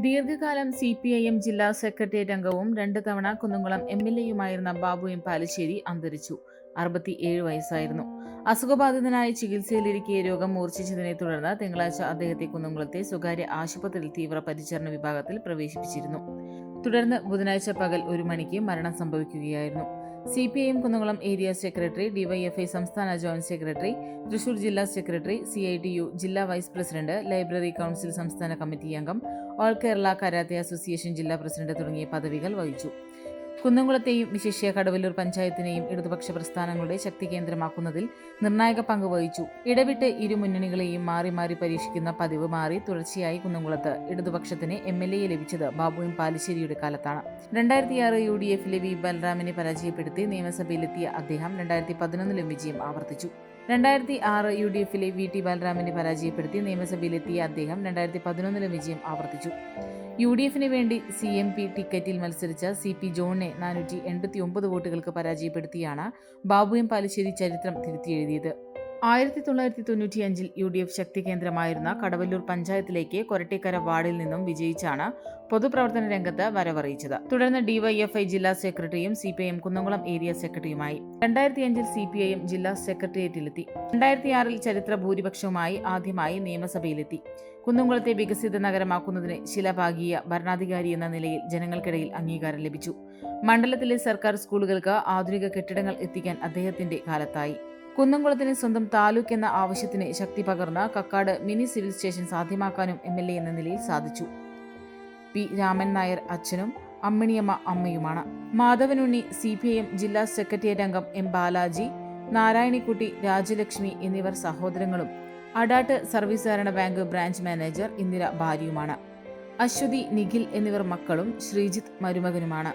ദീർഘകാലം C P I M ജില്ലാ secretariat അംഗവും രണ്ട് തവണ കുന്നംകുളം എം എൽ എയുമായിരുന്ന ബാബു എം പാലശ്ശേരി അന്തരിച്ചു. അറുപത്തിയേഴ് വയസ്സായിരുന്നു. അസുഖബാധിതനായി ചികിത്സയിലിരിക്കെ രോഗം മൂർച്ഛിച്ചതിനെ തുടർന്ന് തിങ്കളാഴ്ച അദ്ദേഹത്തെ കുന്നംകുളത്തെ സ്വകാര്യ ആശുപത്രിയിൽ തീവ്ര പരിചരണ വിഭാഗത്തിൽ പ്രവേശിപ്പിച്ചിരുന്നു. തുടർന്ന് ബുധനാഴ്ച പകൽ ഒരു മണിക്ക് മരണം സംഭവിക്കുകയായിരുന്നു. C P I M Kunnamkulam area secretary DYFI സംസ്ഥാന ജോയിന്റ് സെക്രട്ടറി തൃശൂർ ജില്ലാ secretary C I T U ജില്ലാ വൈസ് പ്രസിഡന്റ് ലൈബ്രറി കൗൺസിൽ സംസ്ഥാന കമ്മിറ്റി അംഗം ഓൾ കേരള കരാത്തെ അസോസിയേഷൻ ജില്ലാ പ്രസിഡന്റ് തുടങ്ങിയ പദവികൾ വഹിച്ചു. കുന്നംകുളത്തെയും വിശിഷ്യ കടവല്ലൂർ പഞ്ചായത്തിനെയും ഇടതുപക്ഷ പ്രസ്ഥാനങ്ങളുടെ ശക്തി കേന്ദ്രമാക്കുന്നതിൽ നിർണായക പങ്ക് വഹിച്ചു. ഇടവിട്ട് ഇരു മുന്നണികളെയും മാറി മാറി പരീക്ഷിക്കുന്ന പതിവ് മാറി തുടർച്ചയായി കുന്നംകുളത്ത് ഇടതുപക്ഷത്തിന് എം എൽ എ ലഭിച്ചത് ബാബു എം പാലിശ്ശേരിയുടെ കാലത്താണ്. രണ്ടായിരത്തിയാറ് യു ഡി എഫിലെ വി. ബലറാമിനെ പരാജയപ്പെടുത്തി നിയമസഭയിലെത്തിയ അദ്ദേഹം രണ്ടായിരത്തി പതിനൊന്നിലും വിജയം ആവർത്തിച്ചു. രണ്ടായിരത്തി ആറ് യു ഡി എഫിലെ വി ടി ബാലറാമിനെ പരാജയപ്പെടുത്തി നിയമസഭയിലെത്തിയ അദ്ദേഹം രണ്ടായിരത്തി പതിനൊന്നിലെ വിജയം ആവർത്തിച്ചു. യു ഡി എഫിന് വേണ്ടി സി എം പി ടിക്കറ്റിൽ മത്സരിച്ച സി പി ജോണിനെ നാനൂറ്റി എൺപത്തി ഒമ്പത് വോട്ടുകൾക്ക് പരാജയപ്പെടുത്തിയാണ് ബാബു എം പാലിശ്ശേരി ചരിത്രം തിരുത്തിയെഴുതിയത്. ആയിരത്തി തൊള്ളായിരത്തി തൊണ്ണൂറ്റിയഞ്ചിൽ യു ഡി എഫ് ശക്തി കേന്ദ്രമായിരുന്ന കടവല്ലൂർ പഞ്ചായത്തിലേക്ക് കൊരട്ടിക്കര വാർഡിൽ നിന്നും വിജയിച്ചാണ് പൊതുപ്രവർത്തന രംഗത്ത് വരവറിയിച്ചത്. തുടർന്ന് ഡിവൈഎഫ്ഐ ജില്ലാ സെക്രട്ടറിയും C P I M Kunnamkulam area സെക്രട്ടറിയുമായി രണ്ടായിരത്തി അഞ്ചിൽ സി പി ഐ എം ജില്ലാ സെക്രട്ടേറിയറ്റിലെത്തി. രണ്ടായിരത്തി ആറിൽ ചരിത്ര ഭൂരിപക്ഷവുമായി ആദ്യമായി നിയമസഭയിലെത്തി. കുന്നംകുളത്തെ വികസിത നഗരമാക്കുന്നതിന് ശിലഭാഗീയ ഭരണാധികാരി എന്ന നിലയിൽ ജനങ്ങൾക്കിടയിൽ അംഗീകാരം ലഭിച്ചു. മണ്ഡലത്തിലെ സർക്കാർ സ്കൂളുകൾക്ക് ആധുനിക കെട്ടിടങ്ങൾ എത്തിക്കാൻ അദ്ദേഹത്തിന്റെ കാലത്തായി. കുന്നംകുളത്തിന് സ്വന്തം താലൂക്ക് എന്ന ആവശ്യത്തിന് ശക്തി പകർന്ന കക്കാട് മിനി സിവിൽ സ്റ്റേഷൻ സാധ്യമാക്കാനും എം എൽ എ എന്ന നിലയിൽ സാധിച്ചു. പി രാമൻ നായർ അച്ഛനും Amminiyamma അമ്മയുമാണ്. Madhavanunni C P I M ജില്ലാ സെക്രട്ടേറിയറ്റ് അംഗം എം ബാലാജി നാരായണിക്കുട്ടി രാജലക്ഷ്മി എന്നിവർ സഹോദരങ്ങളും അഡാട്ട് സർവീസ് സഹകരണ ബാങ്ക് ബ്രാഞ്ച് മാനേജർ ഇന്ദിര ഭാര്യയുമാണ്. അശ്വതി നിഖിൽ എന്നിവർ മക്കളും ശ്രീജിത്ത് മരുമകനുമാണ്.